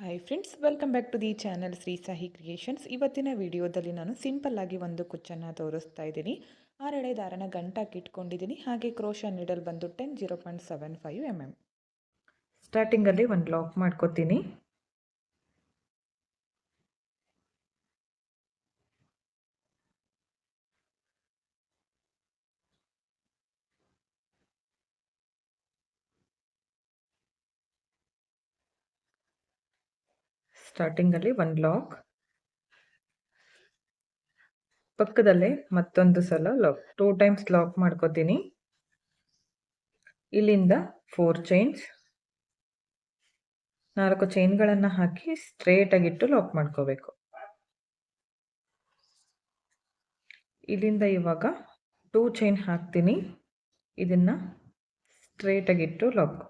Hi friends welcome back to the channel Shri Sahi creations ಇವತ್ತಿನ ವಿಡಿಯೋದಲ್ಲಿ ನಾನು simple ಆಗಿ ಒಂದು ಕುಚ್ಚನ್ನು ತೋರಿಸ್ತಾ ಇದ್ದೀನಿ. ಆರೆಳೆ ದಾರನ ಗಂಟಾಕಿ ಇಟ್ಕೊಂಡಿದ್ದೀನಿ. ಹಾಗೆ ಕ್ರೋಶ ನೀಡಲ್ ಬಂದು ten zero point seven five M M ಸ್ಟಾರ್ಟಿಂಗಲ್ಲಿ ಒಂದು ಲಾಕ್ ಮಾಡ್ಕೋತೀನಿ. ಸ್ಟಾರ್ಟಿಂಗಲ್ಲಿ ಒನ್ ಲಾಕ್ ಪಕ್ಕದಲ್ಲೇ ಮತ್ತೊಂದು ಸಲ ಲಾಕ್ ಟೂ ಟೈಮ್ಸ್ ಲಾಕ್ ಮಾಡ್ಕೋತೀನಿ. ಇಲ್ಲಿಂದ ಫೋರ್ ಚೈನ್ಸ್ ನಾಲ್ಕು ಚೈನ್ಗಳನ್ನು ಹಾಕಿ ಸ್ಟ್ರೇಟಾಗಿಟ್ಟು ಲಾಕ್ ಮಾಡ್ಕೋಬೇಕು. ಇಲ್ಲಿಂದ ಇವಾಗ ಟೂ ಚೈನ್ ಹಾಕ್ತೀನಿ. ಇದನ್ನು ಸ್ಟ್ರೇಟಾಗಿಟ್ಟು ಲಾಕ್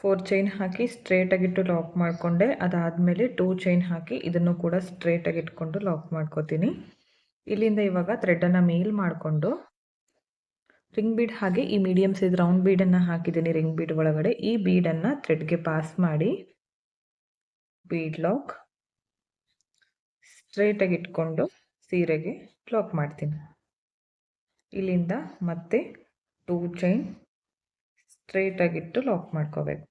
ಫೋರ್ ಚೈನ್ ಹಾಕಿ ಸ್ಟ್ರೇಟಾಗಿಟ್ಟು ಲಾಕ್ ಮಾಡಿಕೊಂಡೆ. ಅದಾದಮೇಲೆ ಟೂ ಚೈನ್ ಹಾಕಿ ಇದನ್ನು ಕೂಡ ಸ್ಟ್ರೇಟಾಗಿ ಇಟ್ಕೊಂಡು ಲಾಕ್ ಮಾಡ್ಕೋತೀನಿ. ಇಲ್ಲಿಂದ ಇವಾಗ ಥ್ರೆಡನ್ನು ಮೇಲ್ ಮಾಡಿಕೊಂಡು ರಿಂಗ್ ಬೀಡ್ ಹಾಗೆ ಈ ಮೀಡಿಯಮ್ ಸೈಜ್ ರೌಂಡ್ ಬೀಡನ್ನು ಹಾಕಿದ್ದೀನಿ ರಿಂಗ್ ಬೀಡ್ ಒಳಗಡೆ. ಈ ಬೀಡನ್ನು ಥ್ರೆಡ್ಗೆ ಪಾಸ್ ಮಾಡಿ ಬೀಡ್ ಲಾಕ್ ಸ್ಟ್ರೇಟಾಗಿ ಇಟ್ಕೊಂಡು ಸೀರೆಗೆ ಲಾಕ್ ಮಾಡ್ತೀನಿ. ಇಲ್ಲಿಂದ ಮತ್ತೆ ಟೂ ಚೈನ್ ಸ್ಟ್ರೇಟಾಗಿಟ್ಟು ಲಾಕ್ ಮಾಡ್ಕೋಬೇಕು.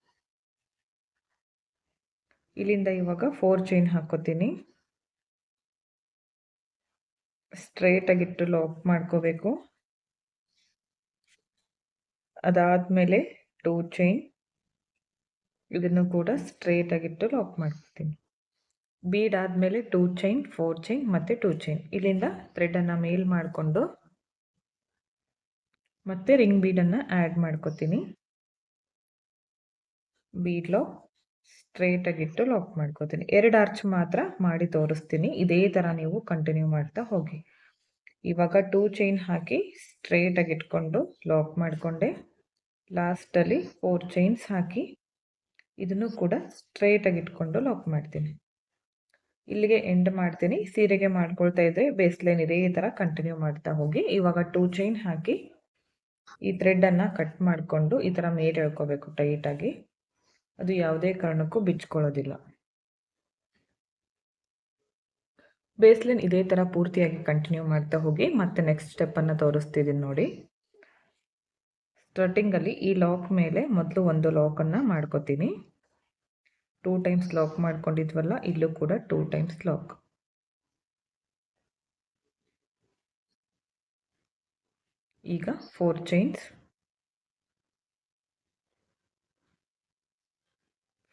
ಇಲ್ಲಿಂದ ಇವಾಗ ಫೋರ್ ಚೈನ್ ಹಾಕೋತೀನಿ. ಸ್ಟ್ರೇಟಾಗಿಟ್ಟು ಲಾಕ್ ಮಾಡ್ಕೋಬೇಕು. ಅದಾದಮೇಲೆ ಟೂ ಚೈನ್. ಇದನ್ನು ಕೂಡ ಸ್ಟ್ರೇಟಾಗಿಟ್ಟು ಲಾಕ್ ಮಾಡ್ತೀನಿ ಬೀಡ್ ಆದಮೇಲೆ ಟೂ ಚೈನ್, ಫೋರ್ ಚೈನ್ ಮತ್ತು ಟೂ ಚೈನ್. ಇಲ್ಲಿಂದ ಥ್ರೆಡನ್ನು ಮೇಲ್ ಮಾಡಿಕೊಂಡು ಮತ್ತೆ ರಿಂಗ್ ಬೀಡನ್ನು ಆ್ಯಡ್ ಮಾಡ್ಕೋತೀನಿ. ಬೀಡ್ ಲಾಕ್ ಸ್ಟ್ರೇಟಾಗಿಟ್ಟು ಲಾಕ್ ಮಾಡ್ಕೋತೀನಿ. ಎರಡು ಆರ್ಚ್ ಮಾತ್ರ ಮಾಡಿ ತೋರಿಸ್ತೀನಿ. ಇದೇ ಥರ ನೀವು ಕಂಟಿನ್ಯೂ ಮಾಡ್ತಾ ಹೋಗಿ. ಇವಾಗ ಟೂ ಚೈನ್ ಹಾಕಿ ಸ್ಟ್ರೇಟಾಗಿ ಇಟ್ಕೊಂಡು ಲಾಕ್ ಮಾಡಿಕೊಂಡೆ. ಲಾಸ್ಟಲ್ಲಿ ಫೋರ್ ಚೈನ್ಸ್ ಹಾಕಿ ಇದನ್ನು ಕೂಡ ಸ್ಟ್ರೇಟಾಗಿ ಇಟ್ಕೊಂಡು ಲಾಕ್ ಮಾಡ್ತೀನಿ. ಇಲ್ಲಿಗೆ ಎಂಡ್ ಮಾಡ್ತೀನಿ. ಸೀರೆಗೆ ಮಾಡ್ಕೊಳ್ತಾ ಇದ್ದರೆ ಬೇಸ್ಲೈನ್ ಈ ಥರ ಕಂಟಿನ್ಯೂ ಮಾಡ್ತಾ ಹೋಗಿ. ಇವಾಗ ಟೂ ಚೈನ್ ಹಾಕಿ ಈ ಥ್ರೆಡ್ಡನ್ನು ಕಟ್ ಮಾಡಿಕೊಂಡು ಈ ಥರ ಮೇಲೆ ಹೇಳ್ಕೋಬೇಕು ಟೈಟಾಗಿ ಅದು ಯಾವುದೇ ಕಾರಣಕ್ಕೂ ಬಿಚ್ಕೊಳ್ಳೋದಿಲ್ಲ. ಬೇಸ್ಲೈನ್ ಇದೇ ಥರ ಪೂರ್ತಿಯಾಗಿ ಕಂಟಿನ್ಯೂ ಮಾಡ್ತಾ ಹೋಗಿ ಮತ್ತೆ ನೆಕ್ಸ್ಟ್ ಸ್ಟೆಪ್ಪನ್ನು ತೋರಿಸ್ತಿದ್ದೀನಿ ನೋಡಿ. ಸ್ಟಾರ್ಟಿಂಗಲ್ಲಿ ಈ ಲಾಕ್ ಮೇಲೆ ಮೊದಲು ಒಂದು ಲಾಕನ್ನು ಮಾಡ್ಕೋತೀನಿ. ಟೂ ಟೈಮ್ಸ್ ಲಾಕ್ ಮಾಡ್ಕೊಂಡಿದ್ವಲ್ಲ, ಇಲ್ಲೂ ಕೂಡ ಟೂ ಟೈಮ್ಸ್ ಲಾಕ್ ಈಗ four chains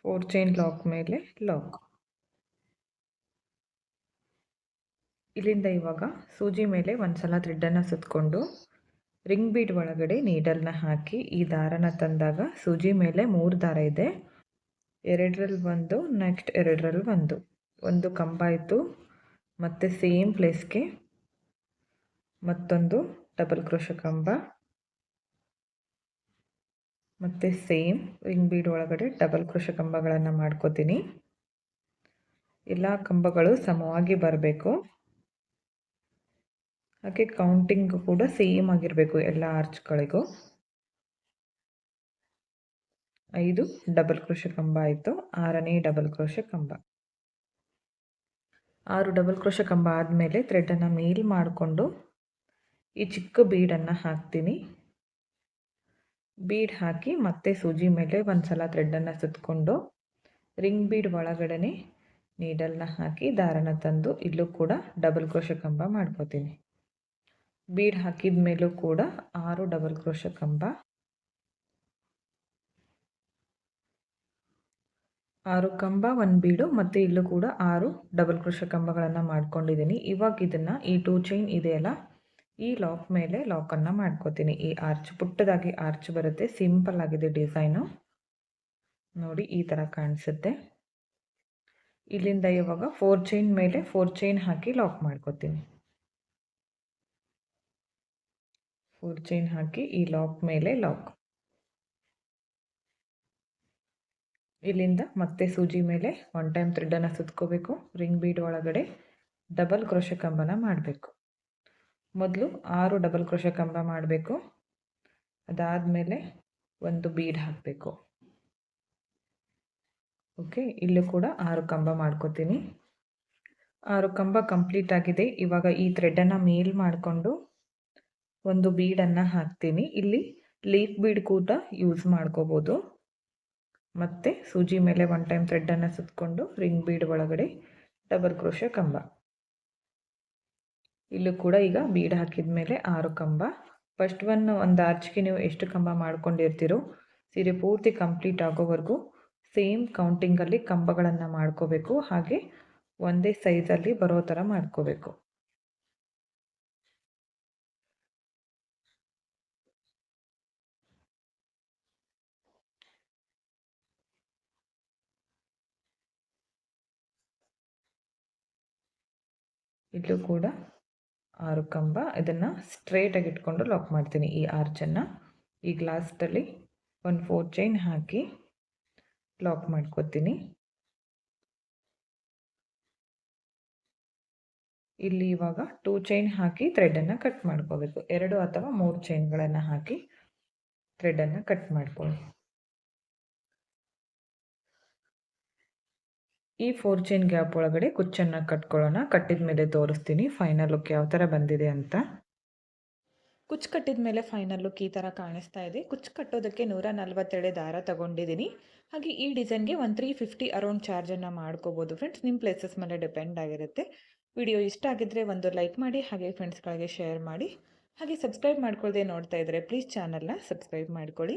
four chain lock ಮೇಲೆ ಲಾಕ್ ಇಲ್ಲಿಂದ ಇವಾಗ ಸೂಜಿ ಮೇಲೆ ಒಂದು ಸಲ ಥ್ರೆಡ್ಡನ್ನು ಸುತ್ತಕೊಂಡು ರಿಂಗ್ ಬೀಡ್ ಒಳಗಡೆ ನೀಡಲ್ನ ಹಾಕಿ ಈ ದಾರನ ತಂದಾಗ ಸೂಜಿ ಮೇಲೆ ಮೂರು ದಾರ ಇದೆ. ಎರಡರಲ್ಲಿ ಒಂದು ನೆಕ್ಸ್ಟ್ ಎರಡರಲ್ಲಿ ಒಂದು. ಒಂದು ಕಂಬ ಇತ್ತು ಮತ್ತು ಸೇಮ್ ಪ್ಲೇಸ್ಗೆ ಮತ್ತೊಂದು ಡಬಲ್ ಕ್ರೋಶ ಕಂಬ. ಮತ್ತು ಸೇಮ್ ರಿಂಗ್ ಬೀಡ್ ಒಳಗಡೆ ಡಬಲ್ ಕೃಷಿ ಕಂಬಗಳನ್ನು ಮಾಡ್ಕೋತೀನಿ. ಎಲ್ಲ ಕಂಬಗಳು ಸಮವಾಗಿ ಬರಬೇಕು. ಹಾಗೆ ಕೌಂಟಿಂಗ್ ಕೂಡ ಸೇಮ್ ಆಗಿರಬೇಕು ಎಲ್ಲ ಆರ್ಚ್ಗಳಿಗೂ ಐದು ಡಬಲ್ ಕೃಷ ಕಂಬ ಆಯಿತು. ಆರನೇ ಡಬಲ್ ಕ್ರೋಶ ಕಂಬ. ಆರು ಡಬಲ್ ಕ್ರೋಶ ಕಂಬ ಆದಮೇಲೆ ಥ್ರೆಡನ್ನು ಮೇಲ್ ಮಾಡಿಕೊಂಡು ಈ ಚಿಕ್ಕ ಬೀಡನ್ನು ಹಾಕ್ತೀನಿ. ಬೀಡ್ ಹಾಕಿ ಮತ್ತೆ ಸೂಜಿ ಮೇಲೆ ಒಂದು ಸಲ ಥ್ರೆಡ್ಡನ್ನು ಸುತ್ತಕೊಂಡು ರಿಂಗ್ ಬೀಡ್ ಒಳಗಡೆ ನೀಡಲ್ನ ಹಾಕಿ ದಾರನ ತಂದು ಇಲ್ಲೂ ಕೂಡ ಡಬಲ್ ಕ್ರೋಶ ಕಂಬ ಮಾಡ್ಕೋತೀನಿ. ಬೀಡ್ ಹಾಕಿದ ಮೇಲೂ ಕೂಡ ಆರು ಡಬಲ್ ಕ್ರೋಶ ಕಂಬ. ಆರು ಕಂಬ, ಒಂದು ಬೀಡು ಮತ್ತು ಇಲ್ಲೂ ಕೂಡ ಆರು ಡಬಲ್ ಕ್ರೋಶ ಕಂಬಗಳನ್ನು ಮಾಡ್ಕೊಂಡಿದ್ದೀನಿ. ಇವಾಗ ಇದನ್ನು ಈ ಟೂ ಚೈನ್ ಇದೆಯಲ್ಲ ಈ ಲಾಕ್ ಮೇಲೆ ಲಾಕನ್ನು ಮಾಡ್ಕೋತೀನಿ. ಈ ಆರ್ಚ್ ಪುಟ್ಟದಾಗಿ ಆರ್ಚ್ ಬರುತ್ತೆ. ಸಿಂಪಲ್ ಆಗಿದೆ ಡಿಸೈನು ನೋಡಿ, ಈ ಥರ ಕಾಣಿಸುತ್ತೆ. ಇಲ್ಲಿಂದ ಇವಾಗ ಫೋರ್ ಚೈನ್ ಮೇಲೆ ಫೋರ್ ಚೈನ್ ಹಾಕಿ ಲಾಕ್ ಮಾಡ್ಕೋತೀನಿ. ಫೋರ್ ಚೈನ್ ಹಾಕಿ ಈ ಲಾಕ್ ಮೇಲೆ ಲಾಕ್ ಇಲ್ಲಿಂದ ಮತ್ತೆ ಸೂಜಿ ಮೇಲೆ ಒನ್ ಟೈಮ್ ಥ್ರೆಡನ್ನು ಸುತ್ಕೋಬೇಕು. ರಿಂಗ್ ಬೀಡ್ ಒಳಗಡೆ ಡಬಲ್ ಕ್ರೋಶ ಕಂಬನ ಮಾಡಬೇಕು. ಮೊದಲು ಆರು ಡಬಲ್ ಕ್ರೋಶ ಕಂಬ ಮಾಡಬೇಕು. ಅದಾದಮೇಲೆ ಒಂದು ಬೀಡ್ ಹಾಕಬೇಕು. ಓಕೆ ಇಲ್ಲೂ ಕೂಡ ಆರು ಕಂಬ ಮಾಡ್ಕೋತೀನಿ. ಆರು ಕಂಬ ಕಂಪ್ಲೀಟ್ ಆಗಿದೆ. ಇವಾಗ ಈ ಥ್ರೆಡನ್ನು ಮೇಲ್ ಮಾಡಿಕೊಂಡು ಒಂದು ಬೀಡನ್ನು ಹಾಕ್ತೀನಿ. ಇಲ್ಲಿ ಲೀಫ್ ಬೀಡ್ ಕೂಡ ಯೂಸ್ ಮಾಡ್ಕೋಬೋದು. ಮತ್ತು ಸೂಜಿ ಮೇಲೆ ಒನ್ ಟೈಮ್ ಥ್ರೆಡ್ಡನ್ನು ಸುತ್ತಕೊಂಡು ರಿಂಗ್ ಬೀಡ್ ಒಳಗಡೆ ಡಬಲ್ ಕ್ರೋಶ ಕಂಬ. ಇಲ್ಲೂ ಕೂಡ ಈಗ ಬೀಡ್ ಹಾಕಿದ ಮೇಲೆ ಆರು ಕಂಬ. ಫಸ್ಟ್ ಒನ್ ಒಂದು ಆರ್ಚ್ಗೆ ನೀವು ಎಷ್ಟು ಕಂಬ ಮಾಡ್ಕೊಂಡಿರ್ತೀರೋ, ಸೀರೆ ಪೂರ್ತಿ ಕಂಪ್ಲೀಟ್ ಆಗೋವರೆಗೂ ಸೇಮ್ ಕೌಂಟಿಂಗಲ್ಲಿ ಕಂಬಗಳನ್ನು ಮಾಡ್ಕೋಬೇಕು. ಹಾಗೆ ಒಂದೇ ಸೈಜಲ್ಲಿ ಬರೋ ಥರ ಮಾಡ್ಕೋಬೇಕು. ಇಲ್ಲೂ ಕೂಡ ಆರು ಕಂಬ ಇದನ್ನು ಸ್ಟ್ರೇಟಾಗಿ ಇಟ್ಕೊಂಡು ಲಾಕ್ ಮಾಡ್ತೀನಿ ಈ ಆರ್ಚನ್ನು ಈ ಗ್ಲಾಸ್ಟಲ್ಲಿ ಒಂದು ಫೋರ್ ಚೈನ್ ಹಾಕಿ ಲಾಕ್ ಮಾಡ್ಕೋತೀನಿ. ಇಲ್ಲಿ ಇವಾಗ ಟೂ ಚೈನ್ ಹಾಕಿ ಥ್ರೆಡನ್ನು ಕಟ್ ಮಾಡ್ಕೋಬೇಕು. ಎರಡು ಅಥವಾ ಮೂರು ಚೈನ್ಗಳನ್ನು ಹಾಕಿ ಥ್ರೆಡನ್ನು ಕಟ್ ಮಾಡ್ಕೊಳ್ಳಿ ಈ ಫೋರ್ ಚೈನ್ ಗ್ಯಾಪ್ ಒಳಗಡೆ ಕುಚ್ಚನ್ನು ಕಟ್ಕೊಳ್ಳೋಣ. ಕಟ್ಟಿದ ಮೇಲೆ ತೋರಿಸ್ತೀನಿ ಫೈನಲ್ ಲುಕ್ ಯಾವ ಥರ ಬಂದಿದೆ ಅಂತ. ಕುಚ್ಚು ಕಟ್ಟಿದ ಮೇಲೆ ಫೈನಲ್ ಲುಕ್ ಈ ಥರ ಕಾಣಿಸ್ತಾ ಇದೆ. ಕುಚ್ಚು ಕಟ್ಟೋದಕ್ಕೆ ನೂರ ನಲ್ವತ್ತೆಳೆ ದಾರ ತಗೊಂಡಿದ್ದೀನಿ. ಹಾಗೆ ಈ ಡಿಸೈನ್ಗೆ ಒನ್ ತ್ರೀ ಫಿಫ್ಟಿ ಅರೌಂಡ್ ಚಾರ್ಜನ್ನು ಮಾಡ್ಕೋಬೋದು ಫ್ರೆಂಡ್ಸ್ ನಿಮ್ಮ ಪ್ಲೇಸಸ್ ಮೇಲೆ ಡಿಪೆಂಡ್ ಆಗಿರುತ್ತೆ. ವಿಡಿಯೋ ಇಷ್ಟ ಆಗಿದ್ದರೆ ಒಂದು ಲೈಕ್ ಮಾಡಿ, ಹಾಗೆ ಫ್ರೆಂಡ್ಸ್ಗಳಿಗೆ ಶೇರ್ ಮಾಡಿ. ಹಾಗೆ ಸಬ್ಸ್ಕ್ರೈಬ್ ಮಾಡ್ಕೊಳ್ಳದೆ ನೋಡ್ತಾ ಇದ್ದರೆ ಪ್ಲೀಸ್ ಚಾನಲ್ನ ಸಬ್ಸ್ಕ್ರೈಬ್ ಮಾಡ್ಕೊಳ್ಳಿ.